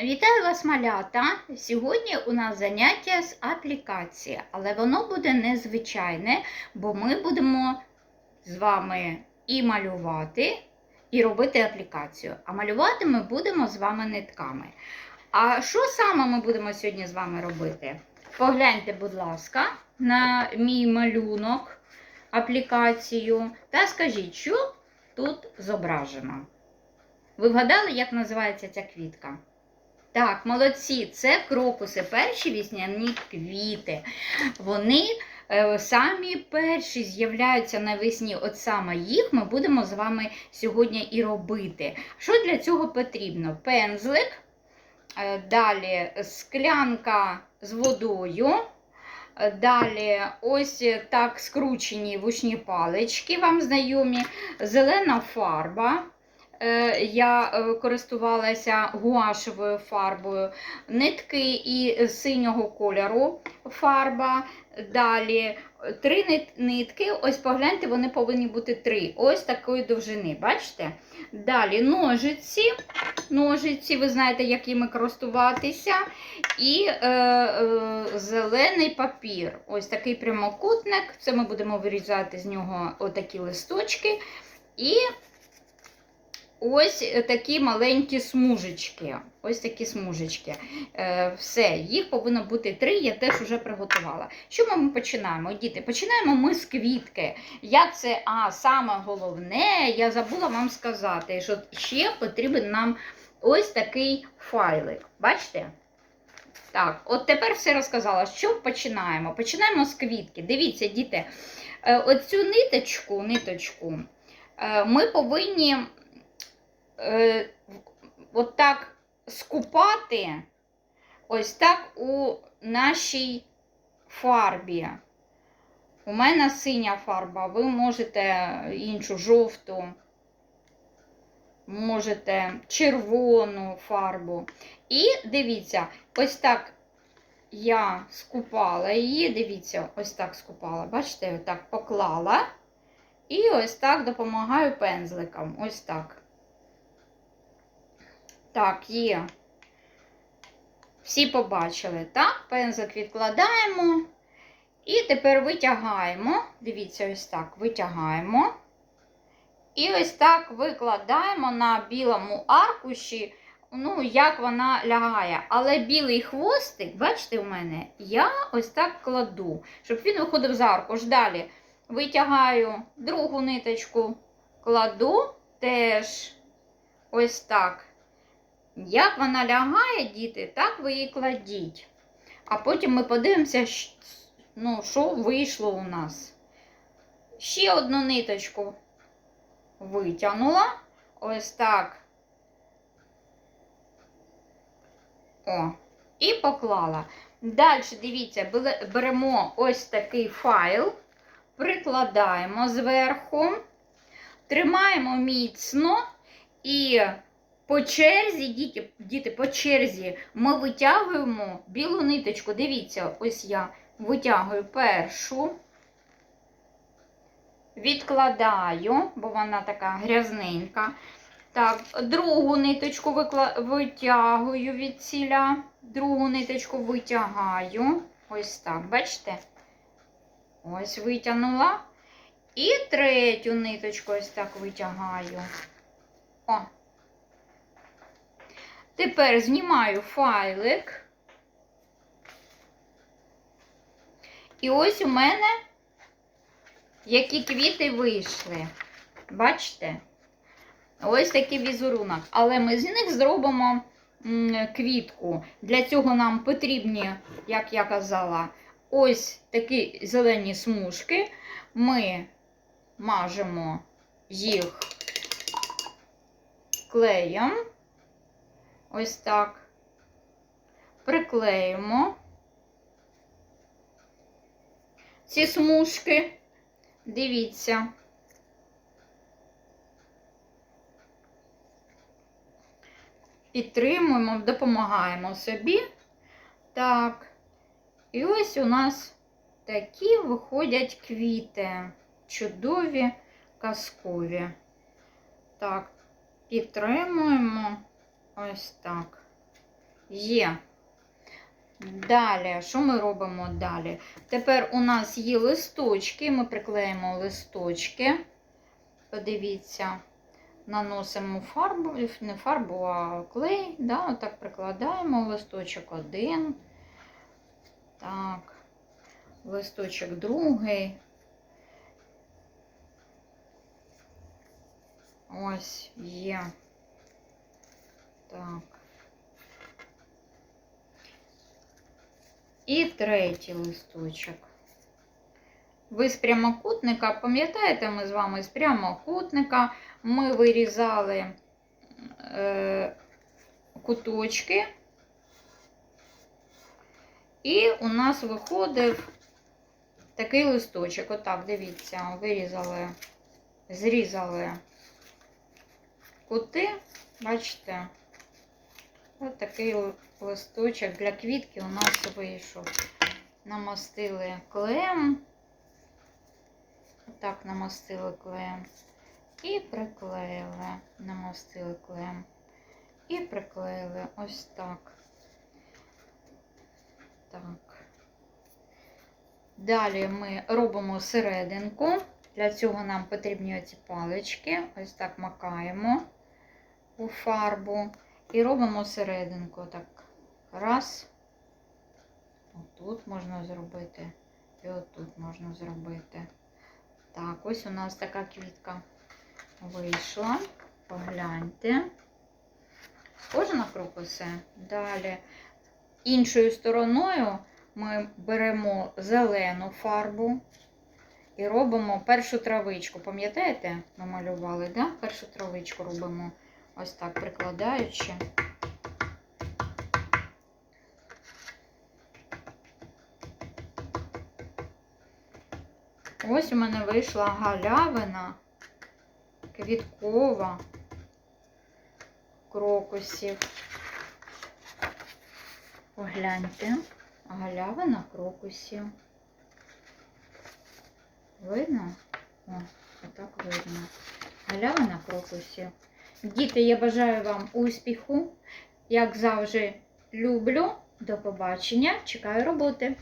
Вітаю вас, малята! Сьогодні у нас заняття з аплікації, але воно буде незвичайне, бо ми будемо з вами і малювати, і робити аплікацію. А малювати ми будемо з вами нитками. А що саме ми будемо сьогодні з вами робити? Погляньте, будь ласка, на мій малюнок, аплікацію та скажіть, що тут зображено. Ви вгадали, як називається ця квітка? Так, молодці, це крокуси, перші вісняні квіти. Вони е, самі перші з'являються навесні. От саме їх ми будемо з вами сьогодні і робити. Що для цього потрібно? Пензлик, е, далі склянка з водою. е, Далі ось так скручені вушні палички, вам знайомі, зелена фарба. Е, Я е, користувалася гуашевою фарбою, нитки і синього кольору фарба. Далі три нитки. Ось погляньте, вони повинні бути три. Ось такої довжини. Бачите? Далі ножиці. Ножиці, ви знаєте, якими користуватися. І е, е, зелений папір. Ось такий прямокутник. Це ми будемо вирізати з нього отакі листочки. І ось такі маленькі смужечки. Ось такі смужечки. Е, все, їх повинно бути три, я теж вже приготувала. Що ми починаємо? Діти, починаємо ми з квітки. Як це, а саме головне, я забула вам сказати, що ще потрібен нам ось такий файлик. Бачите? Так, от тепер все розказала. Що починаємо? Починаємо з квітки. Дивіться, діти, е, оцю ниточку, ниточку е, ми повинні е, от так скупати ось так у нашій фарбі. У мене синя фарба, ви можете іншу жовту, можете червону фарбу. І дивіться, ось так я скупала її, дивіться, ось так скупала. Бачите, отак поклала. І ось так допомагаю пензликом. Ось так. Так, є. Всі побачили, так? Пензлик відкладаємо. І тепер витягаємо. Дивіться, ось так витягаємо. І ось так викладаємо на білому аркуші, ну, як вона лягає. Але білий хвостик, бачите, у мене, я ось так кладу, щоб він виходив за аркуш. Далі витягаю другу ниточку, кладу теж ось так. Як вона лягає, діти, так ви її кладіть. А потім ми подивимося, ну, що вийшло у нас. Ще одну ниточку витягнула. Ось так. О, і поклала. Далі, дивіться, беремо ось такий файл, прикладаємо зверху, тримаємо міцно і по черзі, діти, діти, по черзі ми витягуємо білу ниточку. Дивіться, ось я витягую першу, відкладаю, бо вона така грязненька. Так, другу ниточку викла... витягую від ціля, другу ниточку витягаю. Ось так, бачите? Ось витягнула. І третю ниточку ось так витягаю. О. Тепер знімаю файлик. І ось у мене які квіти вийшли. Бачите? Ось такий візерунок. Але ми з них зробимо квітку. Для цього нам потрібні, як я казала, ось такі зелені смужки. Ми мажемо їх клеєм. Ось так. Приклеїмо ці смужки. Дивіться. Підтримуємо, допомагаємо собі. Так. І ось у нас такі виходять квіти. Чудові, казкові. Так, підтримуємо ось так. Є. Далі, що ми робимо далі? Тепер у нас є листочки, ми приклеїмо листочки. Подивіться, наносимо фарбу, не фарбу, а клей. Да, отак прикладаємо листочок один. Так, листочок другий. Ось є. Так. І третій листочок. Ви з прямокутника, пам'ятаєте, ми з вами з прямокутника ми вирізали е, куточки, і у нас виходив такий листочок. Отак, дивіться, вирізали, зрізали кути, бачите? Ось такий листочок для квітки у нас вийшов. Намастили клеєм. Так, намастили клеєм. І приклеїли. Намастили клеєм. І приклеїли ось так. Так. Далі ми робимо серединку. Для цього нам потрібні оці палички. Ось так макаємо у фарбу. І робимо серединку. Так, раз. Отут можна зробити. І отут можна зробити. Так, ось у нас така квітка вийшла. Погляньте. Схоже на крокуси. Далі. Іншою стороною ми беремо зелену фарбу і робимо першу травичку. Пам'ятаєте, ми малювали, да? Першу травичку робимо ось так прикладаючи. Ось у мене вийшла галявина квіткова крокусів. Погляньте, галявина крокусів. Видно? О, отак видно. Галявина крокусів. Діти, я бажаю вам успіху. Як завжди, люблю. До побачення. Чекаю роботи.